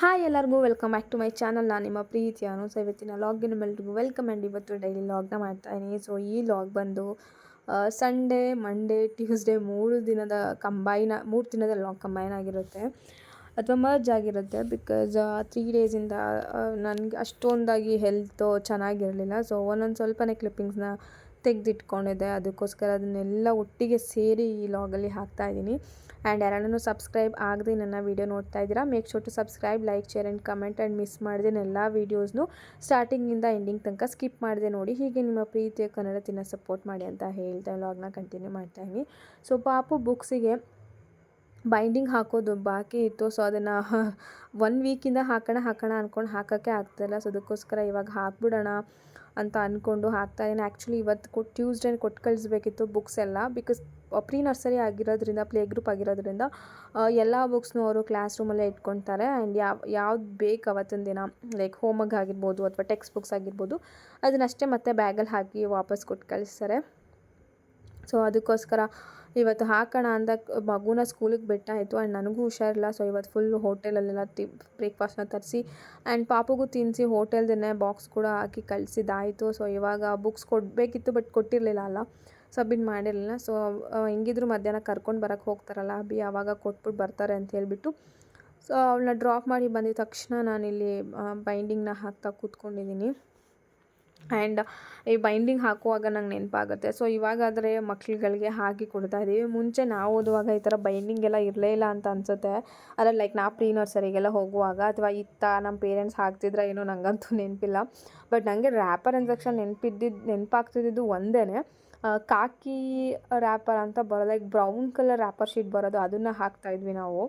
Hi ಎಲ್ಲರಿಗೂ welcome back to my channel ನಾನು ನಿಮ್ಮ ಪ್ರೀತಿಯ ಸೊ ಇವತ್ತಿನ ಲಾಗಿನ ಎಲ್ರಿಗೂ ವೆಲ್ಕಮ್ ಆ್ಯಂಡ್ ಇವತ್ತು ಡೈಲಿ ಲಾಗ್ನ ಮಾಡ್ತಾಯಿದ್ದೀನಿ ಸೊ ಈ ಲಾಗ್ ಬಂದು ಸಂಡೇ ಮಂಡೇ ಟ್ಯೂಸ್ಡೇ ಮೂರು ದಿನದ ಕಂಬೈನ್ ಮೂರು ದಿನದ ಲಾಗ್ ಕಂಬೈನ್ ಆಗಿರುತ್ತೆ. ಅಥವಾ ಮರ್ಜ್ ಆಗಿರುತ್ತೆ ಬಿಕಾಸ್ ತ್ರೀ ಡೇಸಿಂದ ನನಗೆ ಅಷ್ಟೊಂದಾಗಿ ಹೆಲ್ತು ಚೆನ್ನಾಗಿರಲಿಲ್ಲ. ಸೊ ಒಂದೊಂದು ಸ್ವಲ್ಪನೇ ಕ್ಲಿಪ್ಪಿಂಗ್ಸ್ನ ತೆಗೆದಿಟ್ಕೊಂಡಿದ್ದೆ. ಅದಕ್ಕೋಸ್ಕರ ಅದನ್ನೆಲ್ಲ ಒಟ್ಟಿಗೆ ಸೇರಿ ಈ ಲಾಗಲ್ಲಿ ಹಾಕ್ತಾಯಿದ್ದೀನಿ ಆ್ಯಂಡ್ ಯಾರನ್ನೂ ಸಬ್ಸ್ಕ್ರೈಬ್ ಆಗದೆ ನನ್ನ ವೀಡಿಯೋ ನೋಡ್ತಾ ಇದ್ದೀರಾ make sure to subscribe like share and comment and miss ಮಾಡಿದೆ ಎಲ್ಲ ವೀಡಿಯೋಸ್ನು ಸ್ಟಾರ್ಟಿಂಗಿಂದ ಎಂಡಿಂಗ್ ತನಕ ಸ್ಕಿಪ್ ಮಾಡಿದೆ ನೋಡಿ, ಹೀಗೆ ನಿಮ್ಮ ಪ್ರೀತಿಯ ಕನ್ನಡ ತಿನ್ನ ಸಪೋರ್ಟ್ ಮಾಡಿ ಅಂತ ಹೇಳ್ತಾ ವ್ಲಾಗ್ನ ಕಂಟಿನ್ಯೂ ಮಾಡ್ತಾ ಇದ್ದೀನಿ. ಸೊ ಪಾಪು ಬುಕ್ಸಿಗೆ ಬೈಂಡಿಂಗ್ ಹಾಕೋದು ಬಾಕಿ ಇತ್ತು ಸೊ ಅದನ್ನು ಒನ್ ವೀಕಿಂದ ಹಾಕೋಣ ಹಾಕೋಣ ಅಂದ್ಕೊಂಡು ಹಾಕೋಕ್ಕೆ ಆಗ್ತಾಯಿಲ್ಲ ಸೊ ಅದಕ್ಕೋಸ್ಕರ ಇವಾಗ ಹಾಕ್ಬಿಡೋಣ. ಅಂತ ಅಂದ್ಕೊಂಡು ಹಾಕ್ತಾಯಿದ್ದೀನಿ ಆ್ಯಕ್ಚುಲಿ ಇವತ್ತು ಕೊಟ್ಟು ಟ್ಯೂಸ್ಡೇ ಕೊಟ್ಟು ಕಳಿಸ್ಬೇಕಿತ್ತು ಬುಕ್ಸ್ ಎಲ್ಲ ಬಿಕಾಸ್ ಪ್ರೀ ನರ್ಸರಿ ಆಗಿರೋದ್ರಿಂದ ಪ್ಲೇ ಗ್ರೂಪ್ ಆಗಿರೋದ್ರಿಂದ ಎಲ್ಲ ಬುಕ್ಸ್ನೂ ಅವರು ಕ್ಲಾಸ್ ರೂಮಲ್ಲೇ ಇಟ್ಕೊತಾರೆ. ಆ್ಯಂಡ್ ಯಾವ, ಯಾವ್ದು ಬೇಕು ಅವತ್ತಿನ ದಿನ? ಲೈಕ್ ಹೋಮ್ವರ್ಕ್ ಆಗಿರ್ಬೋದು ಅಥವಾ ಟೆಕ್ಸ್ಟ್ ಬುಕ್ಸ್ ಆಗಿರ್ಬೋದು, ಅದನ್ನಷ್ಟೇ ಮತ್ತೆ ಬ್ಯಾಗಲ್ಲಿ ಹಾಕಿ ವಾಪಸ್ ಕೊಟ್ಟು ಕಳಿಸ್ತಾರೆ. ಸೊ ಅದಕ್ಕೋಸ್ಕರ ಇವತ್ತು ಹಾಕೋಣ ಅಂದ ಮಗುನ ಸ್ಕೂಲಿಗೆ ಬಿಟ್ಟಾಯಿತು ಆ್ಯಂಡ್ ನನಗೂ ಹುಷಾರಿಲ್ಲ. ಸೊ ಇವತ್ತು ಫುಲ್ ಹೋಟೆಲಲ್ಲೆಲ್ಲ ತಿ ಬ್ರೇಕ್ಫಾಸ್ಟ್ನ ತರಿಸಿ ಆ್ಯಂಡ್ ಪಾಪಗೂ ತಿನ್ನಿಸಿ ಹೋಟೆಲ್ದನ್ನೇ ಬಾಕ್ಸ್ ಕೂಡ ಹಾಕಿ ಕಳಿಸಿದ್ದಾಯಿತು. ಸೊ ಇವಾಗ ಬುಕ್ಸ್ ಕೊಡಬೇಕಿತ್ತು ಬಟ್ ಕೊಟ್ಟಿರಲಿಲ್ಲ ಅಲ್ಲ. ಸಬ್ಮಿಟ್ ಮಾಡಿರಲಿಲ್ಲ. ಸೊ ಹೆಂಗಿದ್ರು ಮಧ್ಯಾಹ್ನ ಕರ್ಕೊಂಡು ಬರೋಕ್ಕೆ ಹೋಗ್ತಾರಲ್ಲ, ಅಭಿ ಆವಾಗ ಕೊಟ್ಬಿಟ್ಟು ಬರ್ತಾರೆ ಅಂತ ಹೇಳಿಬಿಟ್ಟು. ಸೊ ಅವಳನ್ನ ಡ್ರಾಪ್ ಮಾಡಿ ಬಂದಿದ ತಕ್ಷಣ ನಾನಿಲ್ಲಿ ಬೈಂಡಿಂಗ್ನ ಹಾಕ್ತಾ ಕೂತ್ಕೊಂಡಿದ್ದೀನಿ. ಆ್ಯಂಡ್ ಈ ಬೈಂಡಿಂಗ್ ಹಾಕುವಾಗ ನಂಗೆ ನೆನಪಾಗುತ್ತೆ. ಸೊ, ಇವಾಗಾದರೆ ಮಕ್ಳುಗಳಿಗೆ ಹಾಕಿ ಕೊಡ್ತಾ ಇದ್ದೀವಿ ಮುಂಚೆ ನಾವು ಓದುವಾಗ ಈ ಥರ ಬೈಂಡಿಂಗ್ ಎಲ್ಲ ಇರಲೇ ಇಲ್ಲ ಅಂತ ಅನಿಸುತ್ತೆ. ಅದ್ರ ಲೈಕ್ ನಾ ಪ್ರೀ ನರ್ಸರಿಗೆಲ್ಲ ಹೋಗುವಾಗ ಅಥವಾ ಇತ್ತ ನಮ್ಮ ಪೇರೆಂಟ್ಸ್ ಹಾಕ್ತಿದ್ರೆ ಏನೋ ನನಗಂತೂ ನೆನಪಿಲ್ಲ. ಬಟ್ ನನಗೆ ರ್ಯಾಪರ್ ಅಂದ ತಕ್ಷಣ ನೆನಪಿದ್ದಿದ್ದು ನೆನಪಾಗ್ತಿದ್ದು ಒಂದೇ ಕಾಕಿ ರ್ಯಾಪರ್ ಅಂತ ಬರೋ, like brown colour wrapper sheet ಬರೋದು, ಅದನ್ನು ಹಾಕ್ತಾಯಿದ್ವಿ ನಾವು.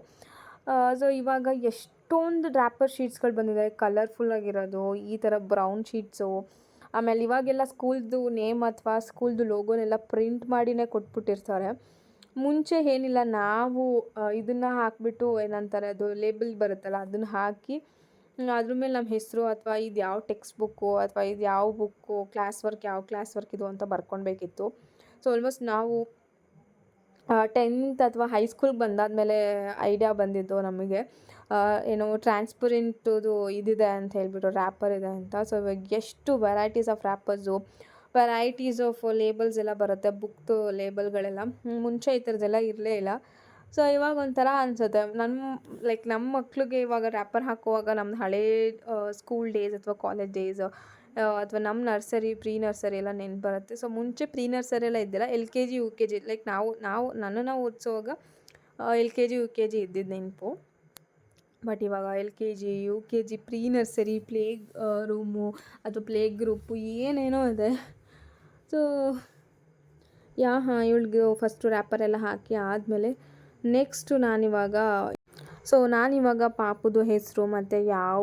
ಸೊ, ಇವಾಗ ಎಷ್ಟೊಂದು ರ್ಯಾಪರ್ ಶೀಟ್ಸ್ಗಳು ಬಂದಿದೆ. ಕಲರ್ಫುಲ್ ಆಗಿರೋದು ಈ ಥರ ಬ್ರೌನ್ ಶೀಟ್ಸು ಆಮೇಲೆ ಇವಾಗೆಲ್ಲ ಸ್ಕೂಲ್ದು ನೇಮ್ ಅಥವಾ ಸ್ಕೂಲ್ದು ಲೋಗೋನೆಲ್ಲ ಪ್ರಿಂಟ್ ಮಾಡಿನೇ ಕೊಟ್ಬಿಟ್ಟಿರ್ತಾರೆ. ಮುಂಚೆ ಏನಿಲ್ಲ, ನಾವು ಇದನ್ನು ಹಾಕಿಬಿಟ್ಟು ಏನಂತಾರೆ, ಅದು ಲೇಬಲ್ ಬರುತ್ತಲ್ಲ, ಅದನ್ನು ಹಾಕಿ ಅದ್ರ ಮೇಲೆ ನಮ್ಮ ಹೆಸರು ಅಥವಾ ಇದು ಯಾವ ಟೆಕ್ಸ್ಟ್ ಬುಕ್ಕು ಅಥವಾ ಇದು ಯಾವ ಬುಕ್ಕು, ಕ್ಲಾಸ್ ವರ್ಕ್ ಯಾವ ಕ್ಲಾಸ್ ವರ್ಕ್ ಇದು ಅಂತ ಬರ್ಕೊಳ್ಬೇಕಿತ್ತು. ಸೊ ಆಲ್ಮೋಸ್ಟ್ ನಾವು ಟೆಂತ್ ಅಥವಾ ಹೈಸ್ಕೂಲ್ಗೆ ಬಂದಾದಮೇಲೆ ಐಡಿಯಾ ಬಂದಿದ್ದು ನಮಗೆ. ಏನು ಟ್ರಾನ್ಸ್ಪರೆಂಟುದು ಇದಿದೆ ಅಂತ ಹೇಳ್ಬಿಟ್ಟು ರ್ಯಾಪರ್ ಇದೆ ಅಂತ. ಸೊ ಇವಾಗ ಎಷ್ಟು varieties of wrappers varieties of labels ಎಲ್ಲ ಬರುತ್ತೆ ಬುಕ್ದು ಲೇಬಲ್ಗಳೆಲ್ಲ ಮುಂಚೆ ಈ ಥರದ್ದೆಲ್ಲ ಇರಲೇ ಇಲ್ಲ. ಸೊ ಇವಾಗ ಒಂಥರ ಅನಿಸುತ್ತೆ. ನಮ್ಮ ಲೈಕ್ ನಮ್ಮ ಮಕ್ಳಿಗೆ ಇವಾಗ ರ್ಯಾಪರ್ ಹಾಕುವಾಗ ನಮ್ದು ಹಳೇ ಸ್ಕೂಲ್ ಡೇಸ್ ಅಥವಾ ಕಾಲೇಜ್ ಡೇಸ್ ಅಥವಾ ನಮ್ಮ ನರ್ಸರಿ ಪ್ರೀ ನರ್ಸರಿ ಎಲ್ಲ ನೆನ್ಪು ಬರುತ್ತೆ. ಸೊ ಮುಂಚೆ ಪ್ರೀ ನರ್ಸರಿ ಎಲ್ಲ ಇದ್ದಿಲ್ಲ. L K G U K G like ನಾವು ನಾವು ನನ್ನನ್ನು ಓದಿಸುವಾಗ L K G U K G ಇದ್ದಿದ್ದು ನೆನಪು. ಬಟ್ ಇವಾಗ L K G, U K G pre nursery, play room ಅಥವಾ ಪ್ಲೇ ಗ್ರೂಪು ಏನೇನೋ ಇದೆ. ಸೊ ಯಾ, ಹಾಂ, ಇವಳಿಗೆ ಫಸ್ಟು ರ್ಯಾಪರ್ ಎಲ್ಲ ಹಾಕಿ ಆದಮೇಲೆ ನೆಕ್ಸ್ಟು ನಾನಿವಾಗ ಸೊ ನಾನಿವಾಗ ಪಾಪುದು ಹೆಸರು ಮತ್ತು ಯಾವ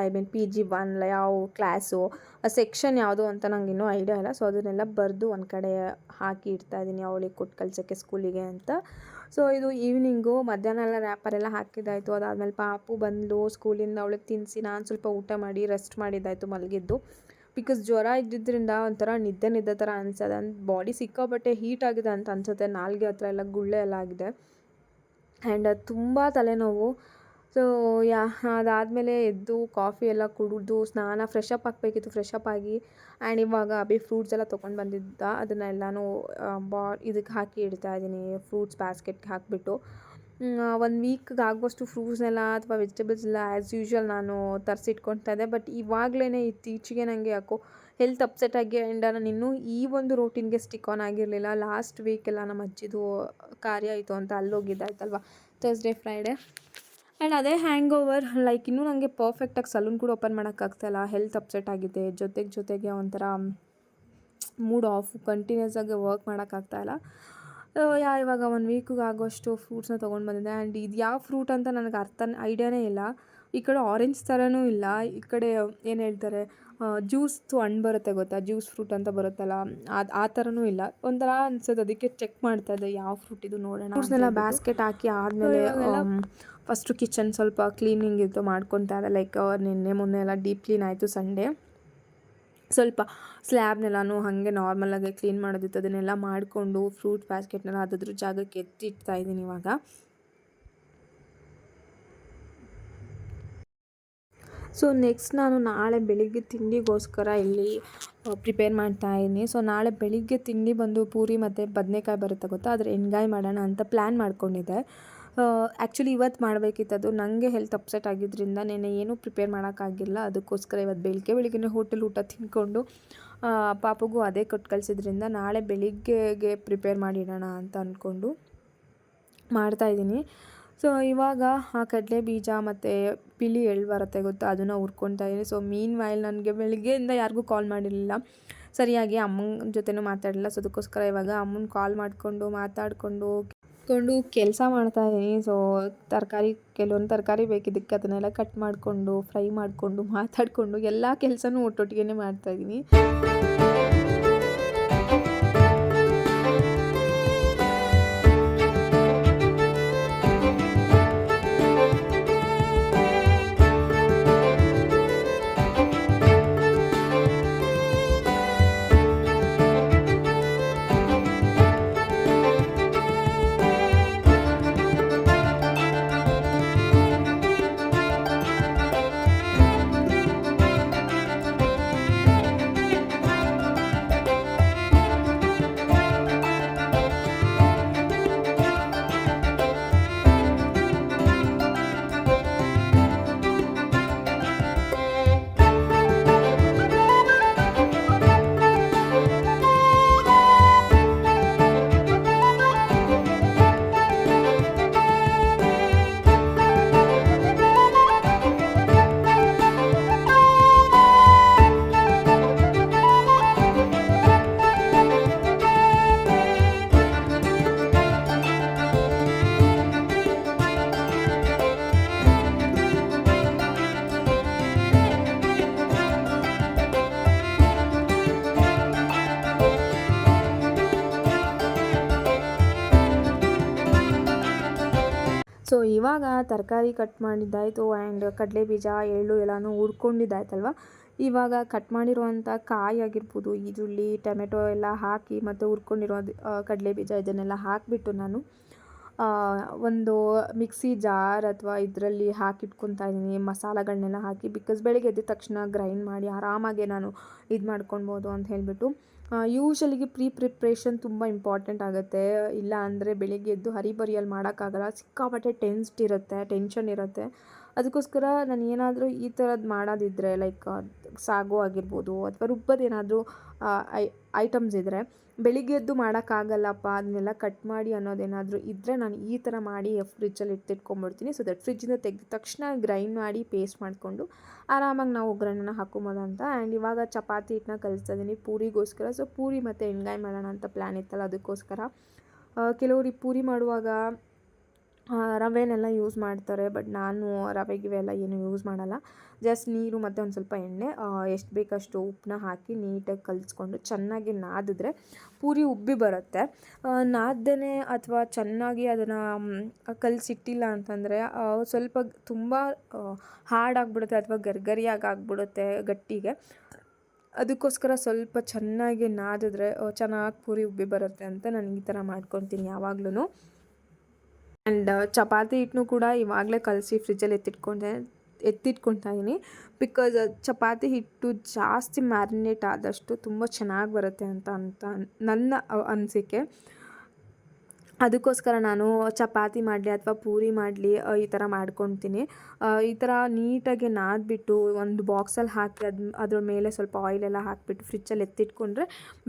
I mean P G one ಯಾವ ಕ್ಲಾಸು ಸೆಕ್ಷನ್ ಯಾವುದು ಅಂತ ನಂಗೆ ಇನ್ನೂ ಐಡಿಯಾ ಇಲ್ಲ. ಸೊ ಅದನ್ನೆಲ್ಲ ಬರೆದು ಒಂದು ಕಡೆ ಹಾಕಿ ಇಡ್ತಾ ಇದ್ದೀನಿ ಅವಳಿಗೆ ಕೊಟ್ಟು ಕಳ್ಸೋಕ್ಕೆ ಸ್ಕೂಲಿಗೆ ಅಂತ. ಸೊ, ಇದು ಈವ್ನಿಂಗು ಮಧ್ಯಾಹ್ನ ಎಲ್ಲ ರ್ಯಾಪರೆಲ್ಲ ಹಾಕಿದ್ದಾಯಿತು. ಅದಾದಮೇಲೆ ಪಾಪು ಬಂದು ಸ್ಕೂಲಿಂದ ಅವಳಿಗೆ ತಿನ್ನಿಸಿ ನಾನು ಸ್ವಲ್ಪ ಊಟ ಮಾಡಿ ರೆಸ್ಟ್ ಮಾಡಿದ್ದಾಯಿತು ಮಲಗಿದ್ದು. ಬಿಕಾಸ್ ಜ್ವರ ಇದ್ದಿದ್ದರಿಂದ ಒಂಥರ ನಿದ್ದೆ ನಿದ್ದೆ ಥರ ಅನ್ಸೋದು. ಬಾಡಿ ಸಿಕ್ಕಾಪಟ್ಟೆ ಹೀಟ್ ಆಗಿದೆ ಅಂತ ಅನ್ಸುತ್ತೆ. ನಾಲ್ಗೆ ಹತ್ರ ಎಲ್ಲ ಗುಳ್ಳೆ ಎಲ್ಲ ಆಗಿದೆ. ಆ್ಯಂಡ್ ತುಂಬ ತಲೆನೋವು. ಸೊ ಯಾ ಅದಾದಮೇಲೆ ಎದ್ದು ಕಾಫಿ ಎಲ್ಲ ಕುಡಿದು ಸ್ನಾನ ಫ್ರೆಶಪ್ ಆಗಬೇಕಿತ್ತು ಫ್ರೆಶ್ ಅಪ್ ಆಗಿ ಆ್ಯಂಡ್ ಇವಾಗ ಅಭಿ ಫ್ರೂಟ್ಸ್ ಎಲ್ಲ ತೊಗೊಂಡು ಬಂದಿದ್ದ. ಅದನ್ನೆಲ್ಲನೂ ಬಾ ಇದಕ್ಕೆ ಹಾಕಿ ಇಡ್ತಾ ಇದ್ದೀನಿ ಫ್ರೂಟ್ಸ್ ಬ್ಯಾಸ್ಕೆಟ್ಗೆ ಹಾಕಿಬಿಟ್ಟು. ಒಂದು ವೀಕ್ಗೆ ಆಗುವಷ್ಟು ಫ್ರೂಟ್ಸ್ನೆಲ್ಲ ಅಥವಾ ವೆಜಿಟೇಬಲ್ಸ್ ಎಲ್ಲ ಆ್ಯಸ್ ಯೂಶ್ವಲ್ ನಾನು ತರಿಸಿಟ್ಕೊಳ್ತಾ ಇದ್ದೆ. ಬಟ್ ಇವಾಗಲೇ ಇತ್ತೀಚೆಗೆ ನನಗೆ ಯಾಕೋ ಹೆಲ್ತ್ ಅಪ್ಸೆಟ್ ಆಗಿ ಆ್ಯಂಡ್ ನಾನು ಇನ್ನೂ ಈ ಒಂದು ರೂಟೀನ್ಗೆ ಸ್ಟಿಕ್ ಆನ್ ಆಗಿರಲಿಲ್ಲ. ಲಾಸ್ಟ್ ವೀಕೆಲ್ಲ ನಮ್ಮ ಅಜ್ಜಿದು ಕಾರ್ಯ ಆಯಿತು ಅಂತ ಅಲ್ಲೋಗಿದ್ದಾಯ್ತಲ್ವ? ಥರ್ಸ್ಡೇ ಫ್ರೈಡೇ ಆ್ಯಂಡ್ ಅದೇ ಹ್ಯಾಂಗ್ ಓವರ್ ಲೈಕ್ ಇನ್ನೂ ನನಗೆ ಪರ್ಫೆಕ್ಟಾಗಿ ಸಲೂನ್ ಕೂಡ ಓಪನ್ ಮಾಡೋಕ್ಕಾಗ್ತಾಯಿಲ್ಲ ಹೆಲ್ತ್ ಅಪ್ಸೆಟ್ ಆಗಿದೆ. ಜೊತೆಗೆ ಜೊತೆಗೆ ಒಂಥರ ಮೂಡ್ ಆಫ್ ಕಂಟಿನ್ಯೂಸ್ ಆಗಿ ವರ್ಕ್ ಮಾಡೋಕ್ಕಾಗ್ತಾಯಿಲ್ಲ ಯಾ, ಇವಾಗ ಒಂದು ವೀಕಿಗೆ ಆಗೋಷ್ಟು ಫ್ರೂಟ್ಸ್ನ ತೊಗೊಂಡು ಬಂದಿದ್ದೆ. ಆ್ಯಂಡ್ ಇದು ಯಾವ ಫ್ರೂಟ್ ಅಂತ ನನಗೆ ಅರ್ಥ ಐಡಿಯಾನೇ ಇಲ್ಲ. ಈ ಕಡೆ ಆರೆಂಜ್ ಥರನೂ ಇಲ್ಲ. ಈ ಕಡೆ ಏನು ಹೇಳ್ತಾರೆ ಜ್ಯೂಸ್ದು ಹಣ್ಣು ಬರುತ್ತೆ ಗೊತ್ತಾ? ಜ್ಯೂಸ್ ಫ್ರೂಟ್ ಅಂತ ಬರುತ್ತಲ್ಲ ಅದು ಆ ಥರನೂ ಇಲ್ಲ. ಒಂಥರ ಅನ್ಸೋದು ಅದಕ್ಕೆ ಚೆಕ್ ಮಾಡ್ತಾ ಇದ್ದೆ ಯಾವ ಫ್ರೂಟ್ ಇದು ನೋಡೋಣ ಫ್ರೂಟ್ಸ್ನೆಲ್ಲ ಬ್ಯಾಸ್ಕೆಟ್ ಹಾಕಿ ಆದಮೇಲೆ ಫಸ್ಟು ಕಿಚನ್ ಸ್ವಲ್ಪ ಕ್ಲೀನಿಂಗ್ ಇತ್ತು ಮಾಡ್ಕೊತಾ ಇದ್ದೆ ಲೈಕ್ ನಿನ್ನೆ ಮೊನ್ನೆ ಎಲ್ಲ ಡೀಪ್ ಕ್ಲೀನ್ ಆಯಿತು ಸಂಡೇ ಸ್ವಲ್ಪ ಸ್ಲ್ಯಾಬ್ನೆಲ್ಲನೂ ಹಾಗೆ ನಾರ್ಮಲಾಗಿ ಕ್ಲೀನ್ ಮಾಡೋದಿತ್ತು ಅದನ್ನೆಲ್ಲ ಮಾಡಿಕೊಂಡು ಫ್ರೂಟ್ ಬ್ಯಾಸ್ಕೆಟ್ನೆಲ್ಲ ಅದ್ರ ಜಾಗಕ್ಕೆ ಎತ್ತಿಡ್ತಾ ಇದ್ದೀನಿ ಇವಾಗ. ಸೊ ನೆಕ್ಸ್ಟ್ ನಾನು ನಾಳೆ ಬೆಳಿಗ್ಗೆ ತಿಂಡಿಗೋಸ್ಕರ ಇಲ್ಲಿ ಪ್ರಿಪೇರ್ ಮಾಡ್ತಾ ಇದ್ದೀನಿ. ಸೊ ನಾಳೆ ಬೆಳಿಗ್ಗೆ ತಿಂಡಿ ಬಂದು ಪೂರಿ ಮತ್ತು ಬದನೆಕಾಯಿ ಬರುತ್ತೆ ಗೊತ್ತಾ? ಆದರೆ ಎಣ್ಗಾಯಿ ಮಾಡೋಣ ಅಂತ ಪ್ಲ್ಯಾನ್ ಮಾಡ್ಕೊಂಡಿದ್ದೆ. ಆ್ಯಕ್ಚುಲಿ ಇವತ್ತು ಮಾಡಬೇಕಿತ್ತದು. ನನಗೆ ಹೆಲ್ತ್ ಅಪ್ಸೆಟ್ ಆಗಿದ್ದರಿಂದ ನೆನ್ನೆ ಏನೂ ಪ್ರಿಪೇರ್ ಮಾಡೋಕ್ಕಾಗಿಲ್ಲ. ಅದಕ್ಕೋಸ್ಕರ ಇವತ್ತು ಬೆಳಿಗ್ಗೆ ಬೆಳಿಗ್ಗೆ ಹೋಟೆಲ್ ಊಟ ತಿಂದ್ಕೊಂಡು ಪಾಪುಗೂ ಅದೇ ಕೊಟ್ಟು ಕಳಿಸಿದ್ರಿಂದ ನಾಳೆ ಬೆಳಿಗ್ಗೆಗೆ ಪ್ರಿಪೇರ್ ಮಾಡಿಡೋಣ ಅಂತ ಅಂದ್ಕೊಂಡು ಮಾಡ್ತಾಯಿದ್ದೀನಿ ಸೊ ಇವಾಗ ಆ ಕಡಲೆ ಬೀಜ ಮತ್ತು ಬಿಳಿ ಎಳ್ಳು ಬರುತ್ತೆ ಗೊತ್ತಾ? ಅದನ್ನು ಹುರ್ಕೊತಾ ಇದ್ದೀನಿ. ಸೊ ಮೀನ್ ವೈಲ್ ನನಗೆ ಬೆಳಿಗ್ಗೆಯಿಂದ ಯಾರಿಗೂ ಕಾಲ್ ಮಾಡಿರಲಿಲ್ಲ. ಸರಿಯಾಗಿ ಅಮ್ಮನ ಜೊತೆನೂ ಮಾತಾಡಲಿಲ್ಲ. ಸೊ ಅದಕ್ಕೋಸ್ಕರ ಇವಾಗ ಅಮ್ಮನ ಕಾಲ್ ಮಾಡಿಕೊಂಡು, ಮಾತಾಡಿಕೊಂಡು ಕೊಂಡು ಕೆಲಸ ಮಾಡ್ತಾ ಇದ್ದೀನಿ. ಸೊ ತರಕಾರಿ, ಕೆಲವೊಂದು ತರಕಾರಿ ಬೇಕಿದ್ದಕ್ಕೆ ಅದನ್ನೆಲ್ಲ ಕಟ್ ಮಾಡಿಕೊಂಡು ಫ್ರೈ ಮಾಡಿಕೊಂಡು, ಮಾತಾಡಿಕೊಂಡು ಎಲ್ಲ ಕೆಲಸನೂ ಒಟ್ಟೊಟ್ಟಿಗೆ ಮಾಡ್ತಾಯಿದ್ದೀನಿ ತರಕಾರಿ ಕಟ್ ಮಾಡಿದ್ದಾಯಿತು ಆ್ಯಂಡ್ ಕಡಲೆ ಬೀಜ ಎಳ್ಳು ಎಲ್ಲನೂ ಹುರ್ಕೊಂಡಿದ್ದಾಯ್ತಲ್ವ? ಇವಾಗ ಕಟ್ ಮಾಡಿರುವಂಥ ಕಾಯಿ ಆಗಿರ್ಬೋದು, ಈರುಳ್ಳಿ, ಟೊಮೆಟೊ ಎಲ್ಲ ಹಾಕಿ ಮತ್ತು ಹುರ್ಕೊಂಡಿರೋ ಕಡಲೆ ಬೀಜ ಇದನ್ನೆಲ್ಲ ಹಾಕಿಬಿಟ್ಟು ನಾನು ಒಂದು ಮಿಕ್ಸಿ ಜಾರ್ ಅಥವಾ ಇದರಲ್ಲಿ ಹಾಕಿಟ್ಕೊತಾ ಇದ್ದೀನಿ. ಮಸಾಲಗಳನ್ನೆಲ್ಲ ಹಾಕಿ, ಬಿಕಾಸ್ ಬೆಳಗ್ಗೆ ಎದ್ದ ತಕ್ಷಣ ಗ್ರೈಂಡ್ ಮಾಡಿ ಆರಾಮಾಗಿ ನಾನು ಇದು ಮಾಡ್ಕೊಳ್ಬೋದು ಅಂತ ಹೇಳಿಬಿಟ್ಟು ಯೂಶಲಿಗೆ ಪ್ರೀ ಪ್ರಿಪ್ರೇಷನ್ ತುಂಬ ಇಂಪಾರ್ಟೆಂಟ್ ಆಗುತ್ತೆ. ಇಲ್ಲ ಅಂದರೆ ಬೆಳಿಗ್ಗೆ ಎದ್ದು ಹರಿಬರಿಯಲ್ಲಿ ಮಾಡೋಕ್ಕಾಗಲ್ಲ. ಸಿಕ್ಕಾಪಟ್ಟೆ ಟೆನ್ಸ್ಡ್ ಇರುತ್ತೆ ಟೆನ್ಷನ್ ಇರುತ್ತೆ. ಅದಕ್ಕೋಸ್ಕರ ನಾನು ಏನಾದರೂ ಈ ಥರದ್ದು ಮಾಡೋದಿದ್ರೆ ಲೈಕ್ ಸಾಗು ಆಗಿರ್ಬೋದು, ಅಥವಾ ರುಬ್ಬೋದೇನಾದರೂ ಐ ಐಟಮ್ಸ್ ಇದ್ದರೆ ಬೆಳಿಗ್ಗೆ ಎದ್ದು ಮಾಡೋಕ್ಕಾಗಲ್ಲಪ್ಪ, ಅದನ್ನೆಲ್ಲ ಕಟ್ ಮಾಡಿ ಅನ್ನೋದೇನಾದರೂ ಇದ್ದರೆ ನಾನು ಈ ಥರ ಮಾಡಿ ಫ್ರಿಜ್ಜಲ್ಲಿ ಎತ್ತಿಟ್ಕೊಂಡ್ಬಿಡ್ತೀನಿ ಸೊ ದಟ್ ಫ್ರಿಜ್ಜಿಂದ ತೆಗೆದ ತಕ್ಷಣ ಗ್ರೈಂಡ್ ಮಾಡಿ ಪೇಸ್ಟ್ ಮಾಡಿಕೊಂಡು ಆರಾಮಾಗಿ ನಾವು ಒಗ್ಗರಣೆನ ಅಂತ. ಆ್ಯಂಡ್ ಇವಾಗ ಚಪಾತಿ ಹಿಟ್ಟನ್ನ ಕಲಿಸ್ತಾ ಇದ್ದೀನಿ ಪೂರಿಗೋಸ್ಕರ. ಸೊ ಪೂರಿ ಮತ್ತು ಎಣ್ಗಾಯಿ ಮಾಡೋಣ ಅಂತ ಪ್ಲ್ಯಾನ್ ಇತ್ತಲ್ಲ ಅದಕ್ಕೋಸ್ಕರ. ಕೆಲವ್ರಿಗೆ ಈ ಪೂರಿ ಮಾಡುವಾಗ ರವೆನೆಲ್ಲ ಯೂಸ್ ಮಾಡ್ತಾರೆ ಬಟ್ ನಾನು ರವೆ ಗಿವೆ ಎಲ್ಲ ಏನು ಯೂಸ್ ಮಾಡಲ್ಲ. ಜಸ್ಟ್ ನೀರು ಮತ್ತು ಒಂದು ಸ್ವಲ್ಪ ಎಣ್ಣೆ ಎಷ್ಟು ಬೇಕಷ್ಟು ಉಪ್ಪನ್ನ ಹಾಕಿ ನೀಟಾಗಿ ಕಲಿಸ್ಕೊಂಡು ಚೆನ್ನಾಗಿ ನಾದಿದ್ರೆ ಪೂರಿ ಉಬ್ಬಿ ಬರುತ್ತೆ. ನಾದ್ದೇ ಅಥವಾ ಚೆನ್ನಾಗಿ ಅದನ್ನು ಕಲಸಿಟ್ಟಿಲ್ಲ ಅಂತಂದರೆ ಸ್ವಲ್ಪ ತುಂಬ ಹಾರ್ಡಾಗ್ಬಿಡುತ್ತೆ ಅಥವಾ ಗರ್ಗರಿಯಾಗಿ ಆಗ್ಬಿಡುತ್ತೆ ಗಟ್ಟಿಗೆ. ಅದಕ್ಕೋಸ್ಕರ ಸ್ವಲ್ಪ ಚೆನ್ನಾಗಿ ನಾದಿದ್ರೆ ಚೆನ್ನಾಗಿ ಪೂರಿ ಉಬ್ಬಿ ಬರುತ್ತೆ ಅಂತ ನಾನು ಈ ಥರ ಮಾಡ್ಕೊತೀನಿ ಯಾವಾಗ್ಲೂ ಆ್ಯಂಡ್ ಚಪಾತಿ ಹಿಟ್ಟನ್ನು ಕೂಡ ಇವಾಗಲೇ ಕಲಸಿ ಫ್ರಿಜ್ಜಲ್ಲಿ ಎತ್ತಿಟ್ಕೊಂಡೆ ಎತ್ತಿಟ್ಕೊತಾ ಇದ್ದೀನಿ ಬಿಕಾಸ್ ಚಪಾತಿ ಹಿಟ್ಟು ಜಾಸ್ತಿ ಮ್ಯಾರಿನೇಟ್ ಆದಷ್ಟು ತುಂಬ ಚೆನ್ನಾಗಿ ಬರುತ್ತೆ ಅಂತ ಅಂತ ನನ್ನ ಅನಿಸಿಕೆ ಅದಕ್ಕೋಸ್ಕರ ನಾನು ಚಪಾತಿ ಮಾಡಲಿ ಅಥವಾ ಪೂರಿ ಮಾಡಲಿ ಈ ಥರ ಮಾಡ್ಕೊತೀನಿ. ಈ ಥರ ನೀಟಾಗಿ ನಾದ್ಬಿಟ್ಟು ಒಂದು ಬಾಕ್ಸಲ್ಲಿ ಹಾಕಿ ಅದು, ಅದ್ರ ಮೇಲೆ ಸ್ವಲ್ಪ ಆಯಿಲೆಲ್ಲ ಹಾಕಿಬಿಟ್ಟು ಫ್ರಿಜ್ಜಲ್ಲಿ ಎತ್ತಿಟ್ಕೊಂಡ್ರೆ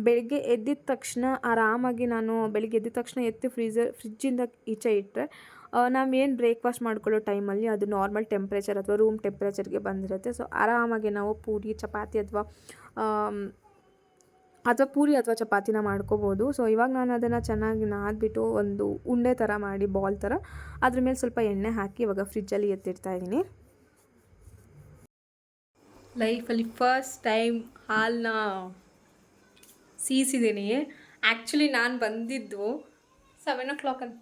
ಬೆಳಗ್ಗೆ ಎದ್ದಿದ ತಕ್ಷಣ ಆರಾಮಾಗಿ ನಾನು ಬೆಳಗ್ಗೆ ಎದ್ದಿದ ತಕ್ಷಣ ಎತ್ತಿ ಫ್ರೀಝರ್ ಫ್ರಿಜ್ಜಿಂದ ಈಚೆ ಇಟ್ಟರೆ ನಾವೇನು ಬ್ರೇಕ್ಫಾಸ್ಟ್ ಮಾಡ್ಕೊಳ್ಳೋ ಟೈಮಲ್ಲಿ ಅದು ನಾರ್ಮಲ್ ಟೆಂಪ್ರೇಚರ್ ಅಥವಾ ರೂಮ್ ಟೆಂಪ್ರೇಚರ್ಗೆ ಬಂದಿರುತ್ತೆ. ಸೊ ಆರಾಮಾಗಿ ನಾವು ಪೂರಿ, ಚಪಾತಿ ಅಥವಾ ಅಥವಾ ಪೂರಿ ಅಥವಾ ಚಪಾತಿನ ಮಾಡ್ಕೋಬೋದು. ಸೊ ಇವಾಗ ನಾನು ಅದನ್ನು ಚೆನ್ನಾಗಿ ನಾದ್ಬಿಟ್ಟು ಒಂದು ಉಂಡೆ ಥರ ಮಾಡಿ, ಬಾಲ್ ಥರ ಅದ್ರ ಮೇಲೆ ಸ್ವಲ್ಪ ಎಣ್ಣೆ ಹಾಕಿ ಇವಾಗ ಫ್ರಿಜ್ಜಲ್ಲಿ ಎತ್ತಿಡ್ತಾ ಇದ್ದೀನಿ. ಲೈಫಲ್ಲಿ ಫಸ್ಟ್ ಟೈಮ್ ಹಾಲನ್ನ ಸೀಸಿದ್ದೀನಿ ಆ್ಯಕ್ಚುಲಿ ನಾನು ಬಂದಿದ್ದು ಸೆವೆನ್ ಓ ಕ್ಲಾಕ್ ಅಂತ